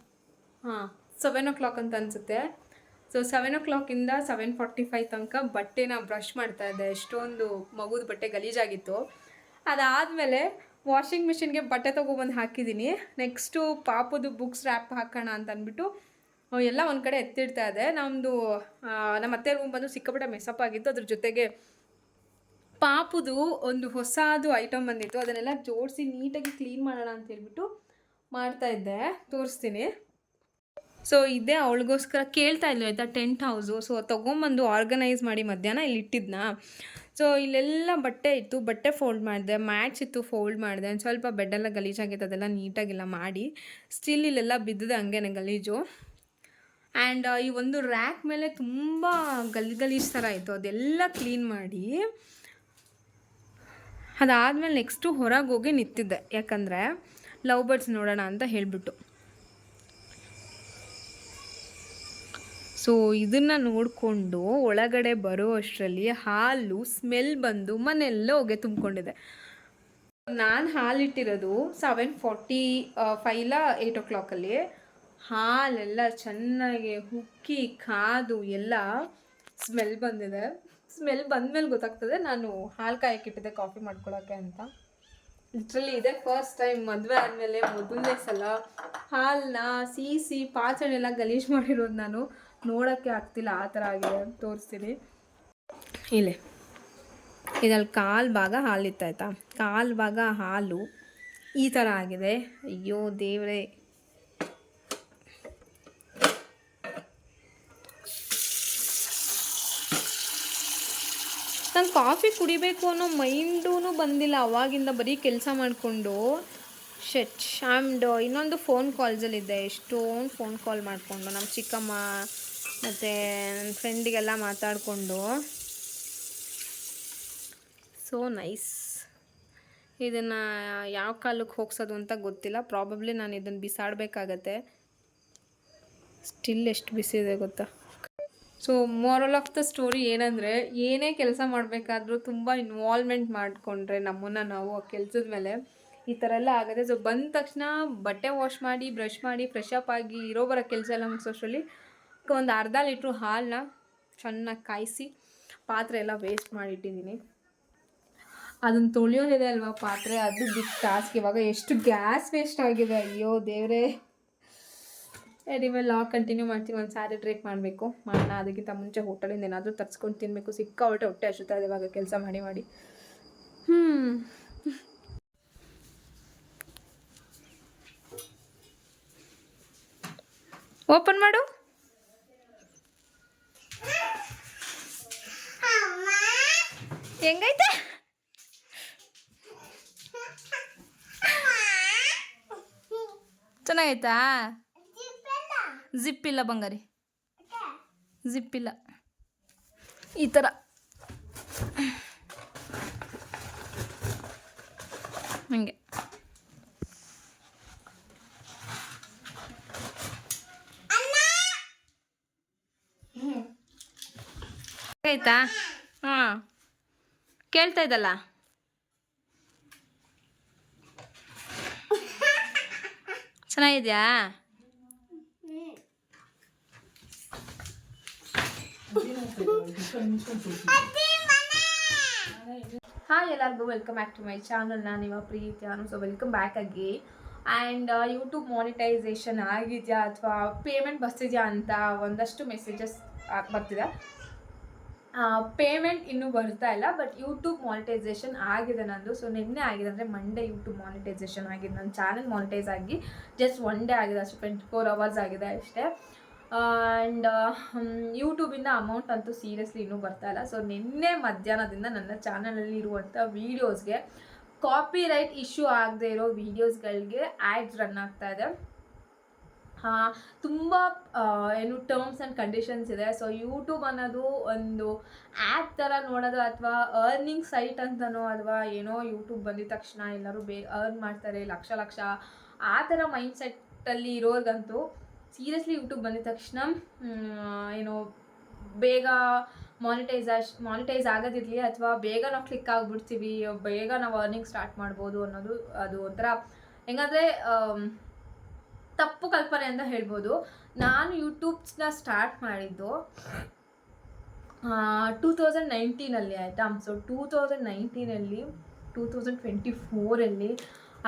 ಹಾಂ ಸೆವೆನ್ ಓ ಕ್ಲಾಕ್ ಅಂತ ಅನಿಸುತ್ತೆ. ಸೊ ಸೆವೆನ್ ಓ ಕ್ಲಾಕಿಂದ ಸೆವೆನ್ ಫಾರ್ಟಿ ಫೈವ್ ತನಕ ಬಟ್ಟೆನ ಬ್ರಷ್ ಮಾಡ್ತಾ ಇದ್ದೆ. ಎಷ್ಟೊಂದು ಮಗುದ ಬಟ್ಟೆ ಗಲೀಜಾಗಿತ್ತು. ಅದಾದಮೇಲೆ ವಾಷಿಂಗ್ ಮಿಷಿನ್ಗೆ ಬಟ್ಟೆ ತೊಗೊಬಂದು ಹಾಕಿದ್ದೀನಿ. ನೆಕ್ಸ್ಟು ಪಾಪದು ಬುಕ್ಸ್ ರ್ಯಾಪ್ ಹಾಕೋಣ ಅಂತ ಅಂದ್ಬಿಟ್ಟು ಎಲ್ಲ ಒಂದು ಕಡೆ ಎತ್ತಿಡ್ತಾ ಇದೆ. ನಮ್ಮದು ನಮ್ಮ ಅತ್ತೆ ರೂಮ್ ಬಂದು ಸಿಕ್ಕಾಪಟ್ಟೆ ಮೆಸಪ್ ಆಗಿತ್ತು. ಅದ್ರ ಜೊತೆಗೆ ಪಾಪದು ಒಂದು ಹೊಸದು ಐಟಮ್ ಬಂದಿತ್ತು. ಅದನ್ನೆಲ್ಲ ಜೋಡಿಸಿ ನೀಟಾಗಿ ಕ್ಲೀನ್ ಮಾಡೋಣ ಅಂತ ಹೇಳ್ಬಿಟ್ಟು ಮಾಡ್ತಾ ಇದ್ದೆ. ತೋರಿಸ್ತೀನಿ. ಸೊ ಇದೇ ಅವಳಿಗೋಸ್ಕರ ಕೇಳ್ತಾ ಇದ್ಲು, ಆಯಿತಾ? ಟೆಂಟ್ ಹೌಸು ಸೊ ತೊಗೊಂಬಂದು ಆರ್ಗನೈಸ್ ಮಾಡಿ ಮಧ್ಯಾಹ್ನ ಇಲ್ಲಿ ಇಟ್ಟಿದ್ನಾ ಸೊ ಇಲ್ಲೆಲ್ಲ ಬಟ್ಟೆ ಇತ್ತು, ಬಟ್ಟೆ ಫೋಲ್ಡ್ ಮಾಡಿದೆ ಮ್ಯಾಟ್ಸ್ ಇತ್ತು ಫೋಲ್ಡ್ ಮಾಡಿದೆ. ಒಂದು ಸ್ವಲ್ಪ ಬೆಡ್ಡೆಲ್ಲ ಗಲೀಜಾಗಿತ್ತು ಅದೆಲ್ಲ ನೀಟಾಗಿಲ್ಲ ಮಾಡಿ. ಸ್ಟಿಲ್ ಇಲ್ಲೆಲ್ಲ ಬಿದ್ದಿದೆ ಹಂಗೇನೆ ಗಲೀಜು. ಆ್ಯಂಡ್ ಈ ಒಂದು ರ್ಯಾಕ್ ಮೇಲೆ ತುಂಬ ಗಲಿ ಗಲೀಜು ಥರ ಇತ್ತು. ಅದೆಲ್ಲ ಕ್ಲೀನ್ ಮಾಡಿ. ಅದಾದಮೇಲೆ ನೆಕ್ಸ್ಟು ಹೊರಗೆ ಹೋಗಿ ನಿಂತಿದ್ದೆ. ಯಾಕಂದರೆ, ಲವ್ ಬರ್ಡ್ಸ್ ನೋಡೋಣ ಅಂತ ಹೇಳಿಬಿಟ್ಟು. ಸೊ ಇದನ್ನು ನೋಡಿಕೊಂಡು ಒಳಗಡೆ ಬರೋ ಅಷ್ಟರಲ್ಲಿ ಹಾಲು ಸ್ಮೆಲ್ ಬಂದು ಮನೆಯೆಲ್ಲ ಹೋಗಿ ತುಂಬಿಕೊಂಡಿದೆ. ನಾನು ಹಾಲಿಟ್ಟಿರೋದು ಸೆವೆನ್ ಫಾರ್ಟಿ ಫೈಲ ಏಯ್ಟ್ ಓ ಕ್ಲಾಕಲ್ಲಿ ಹಾಲೆಲ್ಲ ಚೆನ್ನಾಗಿ ಹುಕ್ಕಿ, ಕಾದು ಎಲ್ಲ ಸ್ಮೆಲ್ ಬಂದಿದೆ. ಸ್ಮೆಲ್ ಬಂದಮೇಲೆ ಗೊತ್ತಾಗ್ತದೆ ನಾನು ಹಾಲು ಕಾಯಕ್ಕಿಟ್ಟಿದ್ದೆ ಕಾಫಿ ಮಾಡ್ಕೊಳಕ್ಕೆ ಅಂತ. ಲಿಟ್ರಲಿ ಇದೆ ಫಸ್ಟ್ ಟೈಮ್ ಮದುವೆ ಆದಮೇಲೆ ಮೊದಲನೇ ಸಲ ಹಾಲನ್ನ ಸೀಸಿ ಪಾಚಣೆಲ್ಲ ಗಲೀಜು ಮಾಡಿರೋದು ನಾನು. ನೋಡೋಕ್ಕೆ ಆಗ್ತಿಲ್ಲ, ಆ ಥರ ಆಗಿದೆ ತೋರಿಸ್ತೀನಿ. ಇಲ್ಲೇ. ಇದ್ರಲ್ಲಿ ಕಾಲು ಭಾಗ ಹಾಲಿತ್ತು ಆಯಿತಾ ಕಾಲು ಭಾಗ ಹಾಲು. ಈ ಥರ ಆಗಿದೆ. ಅಯ್ಯೋ, ದೇವರೇ. ನಾನು ಕಾಫಿ ಕುಡಿಬೇಕು ಅನ್ನೋ ಮೈಂಡೂ ಬಂದಿಲ್ಲ. ಅವಾಗಿಂದ ಬರೀ ಕೆಲಸ ಮಾಡಿಕೊಂಡು. ಶೆಟ್ ಆ್ಯಂಡ್ ಇನ್ನೊಂದು ಫೋನ್ ಕಾಲ್ಸಲ್ಲಿದ್ದೆ ಎಷ್ಟೊಂದು ಫೋನ್ ಕಾಲ್ ಮಾಡಿಕೊಂಡು. ನಮ್ಮ ಚಿಕ್ಕಮ್ಮ ಮತ್ತು ನನ್ನ ಫ್ರೆಂಡಿಗೆಲ್ಲ ಮಾತಾಡಿಕೊಂಡು. ಸೋ ನೈಸ್ ಇದನ್ನು ಯಾವ ಕಾಲಕ್ಕೆ ಹೋಗ್ಸೋದು ಅಂತ ಗೊತ್ತಿಲ್ಲ. ಪ್ರಾಬಬ್ಲಿ ನಾನು ಇದನ್ನು ಬಿಸಾಡಬೇಕಾಗತ್ತೆ. ಸ್ಟಿಲ್ ಎಷ್ಟು ಬಿಸಿ ಇದೆ ಗೊತ್ತಾ? So moral of the story ಏನಂದರೆ, ಏನೇ ಕೆಲಸ ಮಾಡಬೇಕಾದ್ರೂ ತುಂಬ ಇನ್ವಾಲ್ವ್ಮೆಂಟ್ ಮಾಡಿಕೊಂಡ್ರೆ ನಮ್ಮನ್ನು ನಾವು ಆ ಕೆಲಸದ ಮೇಲೆ ಈ ಥರ ಎಲ್ಲ ಆಗುತ್ತೆ. ಸೊ ಬಂದ ತಕ್ಷಣ ಬಟ್ಟೆ ವಾಶ್ ಮಾಡಿ ಬ್ರಷ್ ಮಾಡಿ ಫ್ರೆಶ್ ಅಪ್ ಆಗಿ ಇರೋ ಬರೋ ಕೆಲಸ ಎಲ್ಲ ಮುಗಿಸೋಷ್ಟರಲ್ಲಿ ಒಂದು ಅರ್ಧ ಲೀಟ್ರ್ ಹಾಲನ್ನ ಚೆನ್ನಾಗಿ ಕಾಯಿಸಿ ಪಾತ್ರೆ ಎಲ್ಲ ವೇಸ್ಟ್ ಮಾಡಿಟ್ಟಿದ್ದೀನಿ. ಅದನ್ನು ತೊಳೆಯೋದಿದೆ ಅಲ್ವಾ ಪಾತ್ರೆ? ಅದು ಬಿಟ್ಟು ಟಾಸ್ಕ್ ಇವಾಗ ಎಷ್ಟು ಗ್ಯಾಸ್ ವೇಸ್ಟ್ ಆಗಿದೆ. ಅಯ್ಯೋ ದೇವರೇ. ಎನಿವೆ ಲಾಗ್ ಕಂಟಿನ್ಯೂ ಮಾಡ್ತೀನಿ. ಒಂದು ಸ್ಯಾರಿ ಟ್ರೇಕ್ ಮಾಡಬೇಕು. ಮಾಡೋಣ. ಅದಕ್ಕಿಂತ ಮುಂಚೆ ಹೋಟೆಲಿಂದ ಏನಾದರೂ ತರ್ಸ್ಕೊಂಡು ತಿನ್ನಬೇಕು ಸಿಕ್ಕ ಹೊಟ್ಟೆ ಹೊಟ್ಟೆ ಇದೆ ಇವಾಗ ಕೆಲಸ ಮಾಡಿ ಮಾಡಿ. ಹ್ಞೂ ಓಪನ್ ಮಾಡು. ಚೆನ್ನಾಗೈತಾ ಜಿಪ್ ಇಲ್ಲ ಬಂಗಾರಿ. ಜಿಪ್ ಇಲ್ಲ ಈ ಥರ ಹಂಗೆ. ಆಯ್ತಾ? ಹಾಂ. ಕೇಳ್ತಾ ಇದ್ದಲ್ಲ? ಚೆನ್ನಾಗಿದ್ಯಾ? ಹಾಯ್ ಎಲ್ಲರಿಗೂ welcome back to my channel ನಾನು ಇವಾಗ Preethi Anu so welcome back ಆಗಿ. ಆ್ಯಂಡ್ ಯೂಟ್ಯೂಬ್ ಮಾನಿಟೈಸೇಷನ್ ಆಗಿದೆಯಾ ಅಥವಾ ಪೇಮೆಂಟ್ ಬರ್ತಿದೆಯಾ ಅಂತ ಒಂದಷ್ಟು ಮೆಸೇಜಸ್ ಬರ್ತಿದೆ? ಪೇಮೆಂಟ್ ಇನ್ನೂ ಬರ್ತಾ ಇಲ್ಲ ಬಟ್ ಯೂಟ್ಯೂಬ್ ಮಾನಿಟೈಸೇಷನ್ ಆಗಿದೆ ನಂದು. ಸೊ ನಿನ್ನೆ ಆಗಿದೆ ಅಂದರೆ ಮಂಡೇ ಯೂಟ್ಯೂಬ್ ಮಾನಿಟೈಸೇಷನ್ ಆಗಿದೆ. ನನ್ನ ಚಾನಲ್ ಮಾನಿಟೈಸ್ ಆಗಿ ಜಸ್ಟ್ ಒನ್ ಡೇ ಆಗಿದೆ, ಅಷ್ಟು ಟ್ವೆಂಟಿ ಫೋರ್ ಅವರ್ಸ್ ಆಗಿದೆ ಅಷ್ಟೇ. ಆ್ಯಂಡ್ ಯೂಟ್ಯೂಬಿಂದ ಅಮೌಂಟ್ ಅಂತೂ ಸೀರಿಯಸ್ಲಿ ಇನ್ನೂ ಬರ್ತಾ ಇಲ್ಲ. ಸೊ ನಿನ್ನೆ ಮಧ್ಯಾಹ್ನದಿಂದ ನನ್ನ ಚಾನಲಲ್ಲಿ ಇರುವಂಥ ವೀಡಿಯೋಸ್ಗೆ ಕಾಪಿ ರೈಟ್ ಇಶ್ಯೂ ಆಗದೆ ಇರೋ ವೀಡಿಯೋಸ್ಗಳಿಗೆ ಆ್ಯಡ್ಸ್ ರನ್ ಆಗ್ತಾ ಇದೆ. ತುಂಬ ಏನು ಟರ್ಮ್ಸ್ ಆ್ಯಂಡ್ ಕಂಡೀಷನ್ಸ್ ಇದೆ. ಸೊ ಯೂಟ್ಯೂಬ್ ಅನ್ನೋದು ಒಂದು ಆ್ಯಪ್ ಥರ ನೋಡೋದು ಅಥವಾ ಅರ್ನಿಂಗ್ ಸೈಟ್ ಅಂತನೋ ಅಥವಾ ಏನೋ ಯೂಟ್ಯೂಬ್ ಬಂದಿದ ತಕ್ಷಣ ಎಲ್ಲರೂ ಬೇ ಅರ್ನ್ ಮಾಡ್ತಾರೆ, ಲಕ್ಷ ಲಕ್ಷ. ಆ ಥರ ಮೈಂಡ್ ಸೆಟ್ಟಲ್ಲಿ ಇರೋರ್ಗಂತೂ ಸೀರಿಯಸ್ಲಿ ಯೂಟ್ಯೂಬ್ ಬಂದಿದ ತಕ್ಷಣ ಏನು ಬೇಗ ಮಾನಿಟೈಸೇಷ್ ಮಾನಿಟೈಸ್ ಆಗೋದಿರಲಿ ಅಥವಾ ಬೇಗ ನಾವು ಕ್ಲಿಕ್ ಆಗಿಬಿಡ್ತೀವಿ, ಬೇಗ ನಾವು ಅರ್ನಿಂಗ್ ಸ್ಟಾರ್ಟ್ ಮಾಡ್ಬೋದು ಅನ್ನೋದು ಅದು ಒಂಥರ ಹೆಂಗಂದರೆ ತಪ್ಪು ಕಲ್ಪನೆ ಅಂತ ಹೇಳ್ಬೋದು. ನಾನು ಯೂಟ್ಯೂಬ್ಸ್ನ ಸ್ಟಾರ್ಟ್ ಮಾಡಿದ್ದು ಟೂ ತೌಸಂಡ್ ನೈನ್ಟೀನಲ್ಲಿ ಆಯಿತಾ? ಸೊ ಟೂ ತೌಸಂಡ್ ನೈನ್ಟೀನಲ್ಲಿ ಟೂ ತೌಸಂಡ್ ಟ್ವೆಂಟಿ ಫೋರಲ್ಲಿ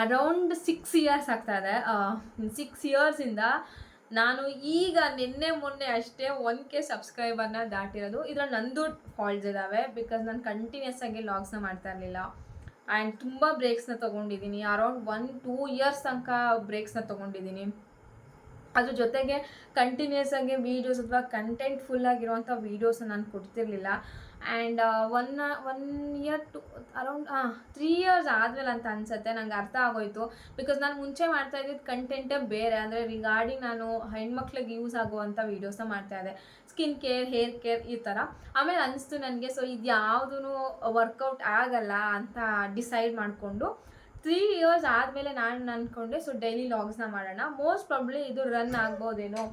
ಅರೌಂಡ್ ಸಿಕ್ಸ್ ಇಯರ್ಸ್ ಆಗ್ತಾ ಇದೆ. ಸಿಕ್ಸ್ ಇಯರ್ಸಿಂದ ನಾನು ಈಗ ನಿನ್ನೆ ಮೊನ್ನೆ ಅಷ್ಟೇ ಒನ್ ಕೆ ಸಬ್ಸ್ಕ್ರೈಬರ್ನ ದಾಟಿರೋದು. ಇದರಲ್ಲಿ ನಂದು ಫಾಲ್ಟ್ಸ್ ಇದ್ದಾವೆ ಬಿಕಾಸ್ ನಾನು ಕಂಟಿನ್ಯೂಸ್ ಆಗಿ ಲಾಗ್ಸ್ನ ಮಾಡ್ತಾ ಇರಲಿಲ್ಲ. ಆ್ಯಂಡ್ ತುಂಬ ಬ್ರೇಕ್ಸ್ನ ತೊಗೊಂಡಿದ್ದೀನಿ ಅರೌಂಡ್ ಒನ್ ಟೂ ಇಯರ್ಸ್ ತನಕ ಬ್ರೇಕ್ಸ್ನ ತೊಗೊಂಡಿದ್ದೀನಿ ಅದ್ರ ಜೊತೆಗೆ ಕಂಟಿನ್ಯೂಸ್ ಆಗಿ ವೀಡಿಯೋಸ್ ಅಥವಾ ಕಂಟೆಂಟ್ ಫುಲ್ ಆಗಿರುವಂಥ ವೀಡಿಯೋಸ್ನ ನಾನು ಕೊಡ್ತಿರ್ಲಿಲ್ಲ. And one one year to around three years ಆದಮೇಲೆ ಅಂತ ಅನ್ಸುತ್ತೆ. ನಂಗೆ ಅರ್ಥ ಆಗೋಯ್ತು. ಬಿಕಾಸ್ ನಾನು ಮುಂಚೆ ಮಾಡ್ತಾ ಇದ್ದಿದ್ದು ಕಂಟೆಂಟೇ ಬೇರೆ. ಅಂದರೆ ರಿಗಾರ್ಡಿಂಗ್ ನಾನು ಹೆಣ್ಮಕ್ಳಿಗೆ ಯೂಸ್ ಆಗುವಂಥ ವೀಡಿಯೋಸ್ನ ಮಾಡ್ತಾ ಇದ್ದೆ. ಸ್ಕಿನ್ ಕೇರ್ ಹೇರ್ ಕೇರ್ ಈ ಥರ. ಆಮೇಲೆ ಅನಿಸ್ತು ನನಗೆ ಸೊ ಇದು ಯಾವುದೂ ವರ್ಕೌಟ್ ಆಗಲ್ಲ ಅಂತ ಡಿಸೈಡ್ ಮಾಡಿಕೊಂಡು ತ್ರೀ ಇಯರ್ಸ್ ಆದಮೇಲೆ ನಾನು ಅಂದ್ಕೊಂಡೆ ಸೊ ಡೈಲಿ ಲಾಗ್ಸ್ನ ಮಾಡೋಣ. ಮೋಸ್ಟ್ ಪ್ರಾಬ್ಲಿ ಇದು ರನ್ ಆಗ್ಬೋದೇನೋ.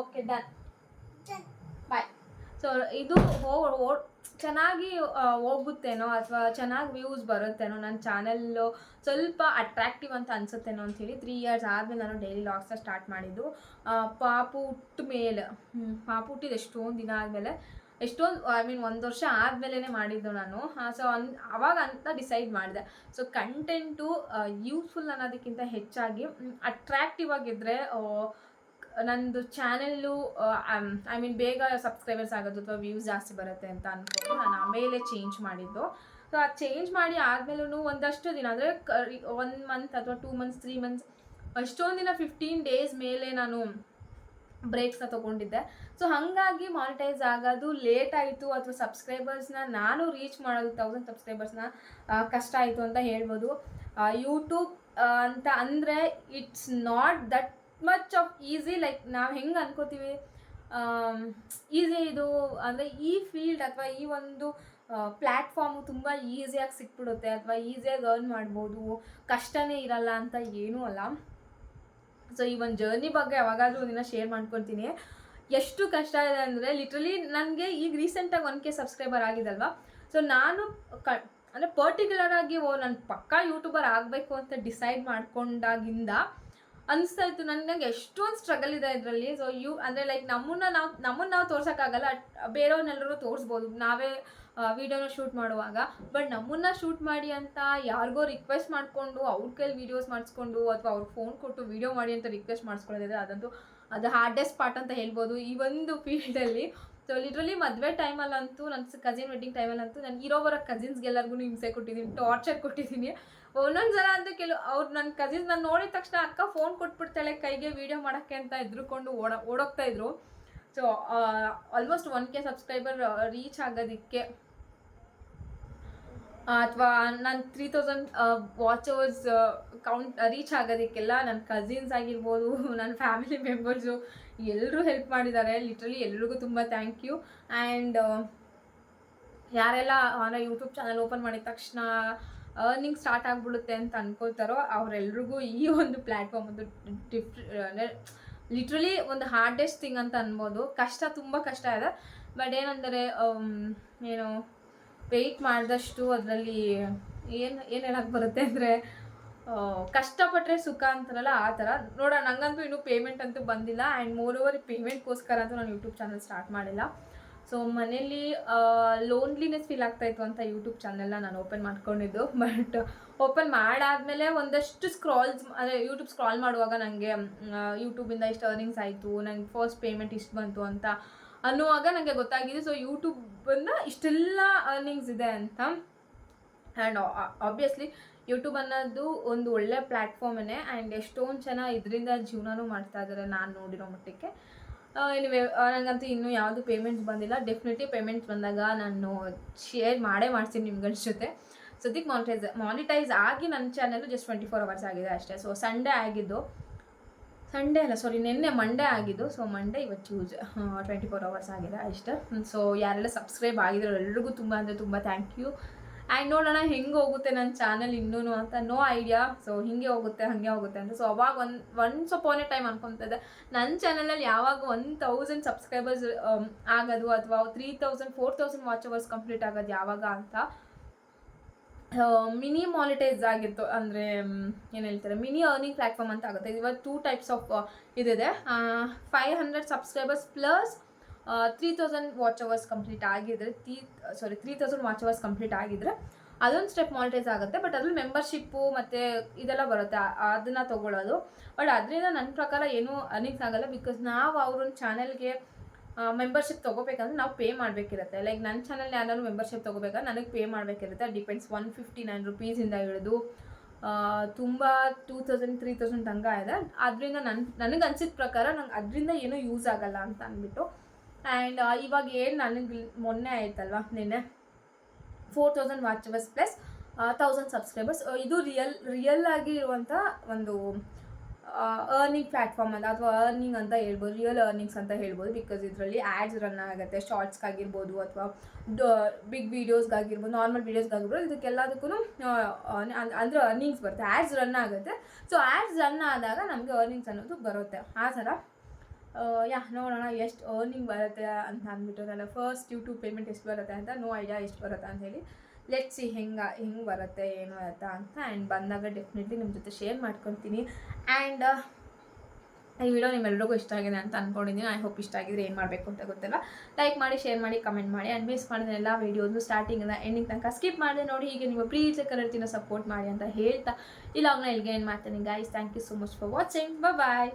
Okay done. ಬಾಯ್. ಸೊ ಇದು ಹೋ ಚೆನ್ನಾಗಿ ಹೋಗುತ್ತೇನೋ ಅಥವಾ ಚೆನ್ನಾಗಿ ವ್ಯೂಸ್ ಬರುತ್ತೇನೋ ನನ್ನ ಚಾನಲ್ಲು ಸ್ವಲ್ಪ ಅಟ್ರಾಕ್ಟಿವ್ ಅಂತ ಅನ್ಸುತ್ತೇನೋ ಅಂಥೇಳಿ ತ್ರೀ ಇಯರ್ಸ್ ಆದಮೇಲೆ ನಾನು ಡೈಲಿ ಲಾಗ್ಸ್ನ ಸ್ಟಾರ್ಟ್ ಮಾಡಿದ್ದು. ಪಾಪು ಹುಟ್ಟ ಮೇಲೆ ಪಾಪು ಹುಟ್ಟಿದ ಎಷ್ಟೊಂದು ದಿನ ಆದಮೇಲೆ, ಎಷ್ಟೊಂದು ಐ ಮೀನ್ ಒಂದು ವರ್ಷ ಆದಮೇಲೆ ಮಾಡಿದ್ದು ನಾನು. ಸೊ ಅನ್, ಅವಾಗ ಅಂತ ಡಿಸೈಡ್ ಮಾಡಿದೆ. ಸೊ ಕಂಟೆಂಟು ಯೂಸ್ಫುಲ್ ಅನ್ನೋದಕ್ಕಿಂತ ಹೆಚ್ಚಾಗಿ ಅಟ್ರಾಕ್ಟಿವ್ ಆಗಿದ್ದರೆ ನಂದು ಚಾನೆಲ್ಲು ಐ ಮೀನ್ ಬೇಗ ಸಬ್ಸ್ಕ್ರೈಬರ್ಸ್ ಆಗೋದು ಅಥವಾ ವ್ಯೂಸ್ ಜಾಸ್ತಿ ಬರುತ್ತೆ ಅಂತ ಅಂದ್ಕೊಂಡು ನಾನು ಆಮೇಲೆ ಚೇಂಜ್ ಮಾಡಿದ್ದು. ಸೊ ಅದು ಚೇಂಜ್ ಮಾಡಿ ಆದಮೇಲೂ ಒಂದಷ್ಟು ದಿನ, ಅಂದರೆ ಒನ್ ಮಂತ್ ಅಥವಾ ಟೂ ಮಂತ್ಸ್ ತ್ರೀ ಮಂತ್ಸ್ ಅಷ್ಟೊಂದು ದಿನ ಫಿಫ್ಟೀನ್ ಡೇಸ್ ಮೇಲೆ ನಾನು ಬ್ರೇಕ್ಸ್ನ ತೊಗೊಂಡಿದ್ದೆ. ಸೊ ಹಾಗಾಗಿ ಮಾನಿಟೈಸ್ ಆಗೋದು ಲೇಟ್ ಆಯಿತು ಅಥವಾ ಸಬ್ಸ್ಕ್ರೈಬರ್ಸ್ನ ನಾನು ರೀಚ್ ಮಾಡೋದು ತೌಸಂಡ್ ಸಬ್ಸ್ಕ್ರೈಬರ್ಸ್ನ ಕಷ್ಟ ಆಯಿತು ಅಂತ ಹೇಳ್ಬೋದು. ಯೂಟ್ಯೂಬ್ ಅಂತ ಅಂದರೆ it's not that much of easy like ನಾವು ಹೆಂಗೆ ಅನ್ಕೋತೀವಿ? ಈಸಿ ಇದು, ಅಂದರೆ ಈ ಫೀಲ್ಡ್ ಅಥವಾ ಈ ಒಂದು ಪ್ಲ್ಯಾಟ್ಫಾರ್ಮು ತುಂಬ ಈಸಿಯಾಗಿ ಸಿಕ್ಬಿಡುತ್ತೆ, ಅಥವಾ ಈಸಿಯಾಗಿ ಅರ್ನ್ ಮಾಡ್ಬೋದು, ಕಷ್ಟನೇ ಇರಲ್ಲ ಅಂತ ಏನೂ ಅಲ್ಲ. ಸೊ ಈ ಒಂದು ಜರ್ನಿ ಬಗ್ಗೆ ಯಾವಾಗಾದರೂ ಒಂದಿನ ಶೇರ್ ಮಾಡ್ಕೊತೀನಿ ಎಷ್ಟು ಕಷ್ಟ ಇದೆ ಅಂದರೆ ಲಿಟ್ರಲಿ ನನಗೆ ಈಗ ರೀಸೆಂಟಾಗಿ ಒನ್ ಕೆ ಸಬ್ಸ್ಕ್ರೈಬರ್ ಆಗಿದಲ್ವಾ? ಸೊ ನಾನು ಕ, ಅಂದರೆ ಪರ್ಟಿಕ್ಯುಲರ್ ಆಗಿ ಓ, ನಾನು ಪಕ್ಕಾ ಯೂಟ್ಯೂಬರ್ ಆಗಬೇಕು ಅಂತ ಡಿಸೈಡ್ ಮಾಡ್ಕೊಂಡಾಗಿಂದ ಅನಿಸ್ತಾ ಇತ್ತು. ನನಗೆ ಎಷ್ಟೊಂದು ಸ್ಟ್ರಗಲ್ ಇದೆ ಇದರಲ್ಲಿ. ಸೊ ಯು ಅಂದರೆ ಲೈಕ್ ನಮ್ಮನ್ನ ನಾವು, ನಮ್ಮನ್ನು ನಾವು ತೋರ್ಸೋಕ್ಕಾಗಲ್ಲ. ಬೇರೆಯವ್ರನ್ನೆಲ್ಲರೂ ತೋರಿಸ್ಬೋದು. ನಾವೇ ವೀಡಿಯೋನ ಶೂಟ್ ಮಾಡುವಾಗ. ಬಟ್ ನಮ್ಮನ್ನ ಶೂಟ್ ಮಾಡಿ ಅಂತ ಯಾರಿಗೋ ರಿಕ್ವೆಸ್ಟ್ ಮಾಡಿಕೊಂಡು, ಅವ್ರ ಕೈಲಿ ವೀಡಿಯೋಸ್ ಮಾಡಿಸ್ಕೊಂಡು, ಅಥವಾ ಅವ್ರ ಫೋನ್ ಕೊಟ್ಟು ವೀಡಿಯೋ ಮಾಡಿ ಅಂತ ರಿಕ್ವೆಸ್ಟ್ ಮಾಡಿಸ್ಕೊಳ್ಳೋದಿದೆ ಅದಂತೂ, ಅದು ಹಾರ್ಡೆಸ್ಟ್ ಪಾರ್ಟ್ ಅಂತ ಹೇಳ್ಬೋದು ಈ ಒಂದು ಫೀಲ್ಡಲ್ಲಿ ಸೊ ಲಿಟ್ರಲಿ ಮದುವೆ ಟೈಮಲ್ಲಂತೂ ನನ್ನ ಕಸಿನ್ ವೆಡ್ಡಿಂಗ್ ಟೈಮಲ್ಲಂತೂ ನಾನು ಇರೋ ಬರೋ ಕಸಿನ್ಸ್ಗೆಲ್ಲರಿಗೂ ಹಿಂಸೆ ಕೊಟ್ಟಿದ್ದೀನಿ ಟಾರ್ಚರ್ ಕೊಟ್ಟಿದ್ದೀನಿ ಒಂದೊಂದು ಸಲ ಅಂತ ಕೆಲವು ಅವ್ರು ನನ್ನ ಕಸಿನ್ಸ್ ನಾನು ನೋಡಿದ ತಕ್ಷಣ ಅಕ್ಕ ಫೋನ್ ಕೊಟ್ಬಿಡ್ತಾಳೆ ಕೈಗೆ ವಿಡಿಯೋ ಮಾಡೋಕ್ಕೆ ಅಂತ ಎದ್ರುಕೊಂಡು ಓಡ, ಓಡೋಗ್ತಾ ಇದ್ರು. So almost one K subscriber reach ಆಗೋದಿಕ್ಕೆ. ಅಥವಾ ನನ್ನ three thousand watch hours count reach ಆಗೋದಕ್ಕೆಲ್ಲ ನನ್ನ ಕಸಿನ್ಸ್ ಆಗಿರ್ಬೋದು ನನ್ನ ಫ್ಯಾಮಿಲಿ ಮೆಂಬರ್ಸು ಎಲ್ಲರೂ ಹೆಲ್ಪ್ ಮಾಡಿದ್ದಾರೆ. ಲಿಟ್ರಲಿ ಎಲ್ರಿಗೂ ತುಂಬ ಥ್ಯಾಂಕ್ ಯು ಆ್ಯಂಡ್ ಯಾರೆಲ್ಲ ಯೂಟ್ಯೂಬ್ ಚಾನಲ್ ಓಪನ್ ಮಾಡಿದ ತಕ್ಷಣ ಅರ್ನಿಂಗ್ ಸ್ಟಾರ್ಟ್ ಆಗಿಬಿಡುತ್ತೆ ಅಂತ ಅನ್ಕೋತಾರೋ ಅವರೆಲ್ರಿಗೂ ಈ ಒಂದು ಪ್ಲ್ಯಾಟ್ಫಾರ್ಮ್ ಒಂದು ಡಿಫ್ ಅಂದರೆ ಲಿಟ್ರಲಿ ಒಂದು ಹಾರ್ಡೆಸ್ಟ್ ಥಿಂಗ್ ಅಂತ ಅನ್ಬೋದು. ಕಷ್ಟ ತುಂಬ ಕಷ್ಟ ಇದೆ. ಬಟ್ ಏನಂದರೆ ಏನು ವೆಯ್ಟ್ ಮಾಡಿದಷ್ಟು ಅದರಲ್ಲಿ ಏನು ಏನು ಹೇಳಕ್ಕೆ ಬರುತ್ತೆ ಅಂದರೆ ಕಷ್ಟಪಟ್ಟರೆ ಸುಖ ಅಂತಾರಲ್ಲ ಆ ಥರ. ನೋಡೋಣ, ನಂಗಂತೂ ಇನ್ನೂ ಪೇಮೆಂಟ್ ಅಂತೂ ಬಂದಿಲ್ಲ. ಆ್ಯಂಡ್ ಮೋರ್ ಓವರ್ ಪೇಮೆಂಟ್ಗೋಸ್ಕರ ಅಂತೂ ನಾನು ಯೂಟ್ಯೂಬ್ ಚಾನಲ್ ಸ್ಟಾರ್ಟ್ ಮಾಡಿಲ್ಲ. ಸೊ ಮನೇಲಿ ಲೋನ್ಲಿನೆಸ್ ಫೀಲ್ ಆಗ್ತಾಯಿತ್ತು ಅಂತ ಯೂಟ್ಯೂಬ್ ಚಾನೆಲ್ನ ನಾನು ಓಪನ್ ಮಾಡ್ಕೊಂಡಿದ್ದು. ಬಟ್ ಓಪನ್ ಮಾಡಾದಮೇಲೆ ಒಂದಷ್ಟು ಸ್ಕ್ರಾಲ್ಸ್ ಅಂದರೆ ಯೂಟ್ಯೂಬ್ ಸ್ಕ್ರಾಲ್ ಮಾಡುವಾಗ ನನಗೆ ಯೂಟ್ಯೂಬಿಂದ ಇಷ್ಟು ಅರ್ನಿಂಗ್ಸ್ ಆಯಿತು, ನಂಗೆ ಫಸ್ಟ್ ಪೇಮೆಂಟ್ ಇಷ್ಟು ಬಂತು ಅಂತ ಅನ್ನುವಾಗ ನನಗೆ ಗೊತ್ತಾಗಿದೆ. ಸೊ ಯೂಟ್ಯೂಬನ್ನು ಇಷ್ಟೆಲ್ಲ ಅರ್ನಿಂಗ್ಸ್ ಇದೆ ಅಂತ. ಆ್ಯಂಡ್ ಆಬ್ವಿಯಸ್ಲಿ ಯೂಟ್ಯೂಬ್ ಅನ್ನೋದು ಒಂದು ಒಳ್ಳೆ ಪ್ಲ್ಯಾಟ್ಫಾರ್ಮೇ ಆ್ಯಂಡ್ ಎಷ್ಟೊಂದು ಜನ ಇದರಿಂದ ಜೀವನನೂ ಮಾಡ್ತಾ ಇದ್ದಾರೆ ನಾನು ನೋಡಿರೋ ಮಟ್ಟಕ್ಕೆ ಎನಿವೆ ನನಗಂತೂ ಇನ್ನೂ ಯಾವುದು ಪೇಮೆಂಟ್ ಬಂದಿಲ್ಲ. ಡೆಫಿನೆಟ್ಲಿ ಪೇಮೆಂಟ್ ಬಂದಾಗ ನಾನು ಶೇರ್ ಮಾಡೇ ಮಾಡ್ತೀನಿ ನಿಮ್ಗಳ ಜೊತೆ. ಸದ್ಯಕ್ಕೆ ಮಾನಿಟೈಸ್ ಮಾನಿಟೈಸ್ ಆಗಿ ನನ್ನ channel just twenty four hours ಆಗಿದೆ ಅಷ್ಟೇ. ಸೊ ಸಂಡೇ ಆಗಿದ್ದು ಸಂಡೇ ಅಲ್ಲ ಸಾರಿ ನಿನ್ನೆ ಮಂಡೇ ಆಗಿದ್ದು. ಸೊ ಮಂಡೇ ಇವತ್ತು ಚೂಸ್ ಟ್ವೆಂಟಿ ಫೋರ್ ಅವರ್ಸ್ ಆಗಿದೆ ಅಷ್ಟೇ. ಸೊ ಯಾರೆಲ್ಲ ಸಬ್ಸ್ಕ್ರೈಬ್ ಆಗಿದ್ರು ಎಲ್ರಿಗೂ ತುಂಬ ಅಂದರೆ ತುಂಬ ಥ್ಯಾಂಕ್ ಯು ಆ್ಯಂಡ್ ನೋಡೋಣ, ಹೆಂಗೆ ಹೋಗುತ್ತೆ ನನ್ನ ಚಾನಲ್ ಇನ್ನೂ ಅಂತ ನೋ ಐಡಿಯಾ. ಸೊ, ಹಿಂಗೆ ಹೋಗುತ್ತೆ, ಹಾಗೆ ಹೋಗುತ್ತೆ ಅಂತ. ಸೊ, ಅವಾಗ ಒಂದು ಒನ್ಸ್ ಅಪಾನ್ ಎ ಟೈಮ್ ಅನ್ಕೊತದೆ ನನ್ನ ಚಾನಲಲ್ಲಿ ಯಾವಾಗ ಒನ್ ತೌಸಂಡ್ ಸಬ್ಸ್ಕ್ರೈಬರ್ಸ್ ಆಗೋದು ಅಥವಾ three thousand four thousand watch hours complete ಆಗೋದು ಯಾವಾಗ ಅಂತ ಮಿನಿ ಮಾನಿಟೈಸ್ ಆಗಿತ್ತು. ಅಂದರೆ ಏನು ಹೇಳ್ತಾರೆ, ಮಿನಿ ಅರ್ನಿಂಗ್ ಪ್ಲ್ಯಾಟ್ಫಾರ್ಮ್ ಅಂತ ಆಗುತ್ತೆ. ಇವಾಗ ಟೂ ಟೈಪ್ಸ್ ಆಫ್ ಇದಿದೆ. Five hundred subscribers plus three thousand watch hours complete ಆಗಿದ್ರೆ three sorry three thousand watch hours complete ಆಗಿದ್ರೆ ಅದೊಂದು ಸ್ಟೆಪ್ ಮಾನಿಟೈಸ್ ಆಗುತ್ತೆ ಬಟ್ ಅದ್ರಲ್ಲಿ ಮೆಂಬರ್ಶಿಪ್ಪು ಮತ್ತು ಇದೆಲ್ಲ ಬರುತ್ತೆ ಅದನ್ನು ತೊಗೊಳ್ಳೋದು ಬಟ್ ಅದರಿಂದ ನನ್ನ ಪ್ರಕಾರ ಏನೂ ಅರ್ನಿಂಗ್ಸ್ ಆಗಲ್ಲ ಬಿಕಾಸ್ ನಾವು ಅವ್ರನ್ನ ಚಾನಲ್ಗೆ ಮೆಂಬರ್ಶಿಪ್ ತೊಗೋಬೇಕಂದ್ರೆ ನಾವು ಪೇ ಮಾಡಬೇಕಿರುತ್ತೆ. ಲೈಕ್ ನನ್ನ ಚಾನಲ್ ಯಾರು ಮೆಂಬರ್ಶಿಪ್ ತೊಗೋಬೇಕಾದ್ರೆ ನನಗೆ ಪೇ ಮಾಡಬೇಕಿರುತ್ತೆ. ಡಿಪೆಂಡ್ಸ್ ಒನ್ ಫಿಫ್ಟಿ ನೈನ್ ರುಪೀಸಿಂದ ಹಿಡಿದು ತುಂಬ ಟೂ ತೌಸಂಡ್ ತ್ರೀ ತೌಸಂಡ್ ತನಕ ಇದೆ. ಅದರಿಂದ ನನ್ನ ನನಗೆ ಅನ್ಸಿದ ಪ್ರಕಾರ ನಂಗೆ ಅದರಿಂದ ಏನೂ ಯೂಸ್ ಆಗಲ್ಲ ಅಂತ ಅಂದ್ಬಿಟ್ಟು ಆ್ಯಂಡ್ ಇವಾಗ ಏನು ನನಗೆ ಮೊನ್ನೆ ಆಯ್ತಲ್ವಾ, ನಿನ್ನೆ? Four thousand watch hours plus thousand subscribers ಇದು ರಿಯಲ್ ರಿಯಲ್ ಆಗಿ ಇರುವಂಥ ಒಂದು ಅರ್ನಿಂಗ್ ಪ್ಲ್ಯಾಟ್ಫಾರ್ಮ್ ಅಂತ, ಅಥವಾ ಅರ್ನಿಂಗ್ ಅಂತ ಹೇಳ್ಬೋದು ರಿಯಲ್ ಅರ್ನಿಂಗ್ಸ್ ಅಂತ ಹೇಳ್ಬೋದು ಬಿಕಾಸ್ ಇದರಲ್ಲಿ ಆ್ಯಡ್ಸ್ ರನ್ ಆಗುತ್ತೆ ಶಾರ್ಟ್ಸ್ಗಾಗಿರ್ಬೋದು ಅಥವಾ ಬಿಗ್ ವೀಡಿಯೋಸ್ಗಾಗಿರ್ಬೋದು ನಾರ್ಮಲ್ ವೀಡಿಯೋಸ್ಗಾಗಿರ್ಬೋದು ಇದಕ್ಕೆಲ್ಲದಕ್ಕೂ ಅಂದರೆ ಅರ್ನಿಂಗ್ಸ್ ಬರುತ್ತೆ ಆ್ಯಡ್ಸ್ ರನ್ ಆಗುತ್ತೆ. ಸೊ ಆ್ಯಡ್ಸ್ ರನ್ ಆದಾಗ ನಮಗೆ ಅರ್ನಿಂಗ್ಸ್ ಅನ್ನೋದು ಬರುತ್ತೆ, ಆ ಥರ. ಯಾ, ನೋಡೋಣ, ಎಷ್ಟು ಅರ್ನಿಂಗ್ ಬರುತ್ತೆ ಅಂತ ಅಂದ್ಬಿಟ್ಟು ನನ್ನ ಫಸ್ಟ್ ಯೂಟ್ಯೂಬ್ ಪೇಮೆಂಟ್ ಎಷ್ಟು ಬರುತ್ತೆ ಅಂತ ನೋ ಐಡಿಯಾ ಎಷ್ಟು ಬರುತ್ತೆ ಅಂತ ಹೇಳಿ ಲೆಟ್ ಸಿ ಹೆಂಗೆ ಹೆಂಗೆ ಬರುತ್ತೆ, ಏನು ಅಂತ ಅಂತ ಆ್ಯಂಡ್ ಬಂದಾಗ ಡೆಫಿನೆಟ್ಲಿ ನಿಮ್ಮ ಜೊತೆ ಶೇರ್ ಮಾಡ್ಕೊತೀನಿ. ಆ್ಯಂಡ್ ಈ ವಿಡಿಯೋ ನಿಮ್ಮೆಲ್ಲರಿಗೂ ಇಷ್ಟ ಆಗಿದೆ ಅಂತ ಅಂದ್ಕೊಂಡಿದ್ದೀನಿ ಐ ಹೋಪ್ ಇಷ್ಟ ಆಗಿದ್ರೆ ಏನು ಮಾಡಬೇಕು ಅಂತ ಗೊತ್ತಿಲ್ಲ? ಲೈಕ್ ಮಾಡಿ ಶೇರ್ ಮಾಡಿ ಕಮೆಂಟ್ ಮಾಡಿ. ಆ್ಯಂಡ್ ಮಿಸ್ ಮಾಡಿದ ಎಲ್ಲ ವೀಡಿಯೋನು ಸ್ಟಾರ್ಟಿಂಗಿಂದ ಎಂಡಿಂಗ್ ತನಕ ಸ್ಕಿಪ್ ಮಾಡಿದೆ ನೋಡಿ. ಹೀಗೆ ನೀವು ಪ್ಲೀಸ್ ಕನ್ನಡತಿನ ಸಪೋರ್ಟ್ ಮಾಡಿ ಅಂತ ಹೇಳ್ತಾ. ಇಲ್ಲ ಇಲ್ಲಿಗೆ ಏನು ಮಾಡ್ತೀನಿ guys thank you so much for watching bye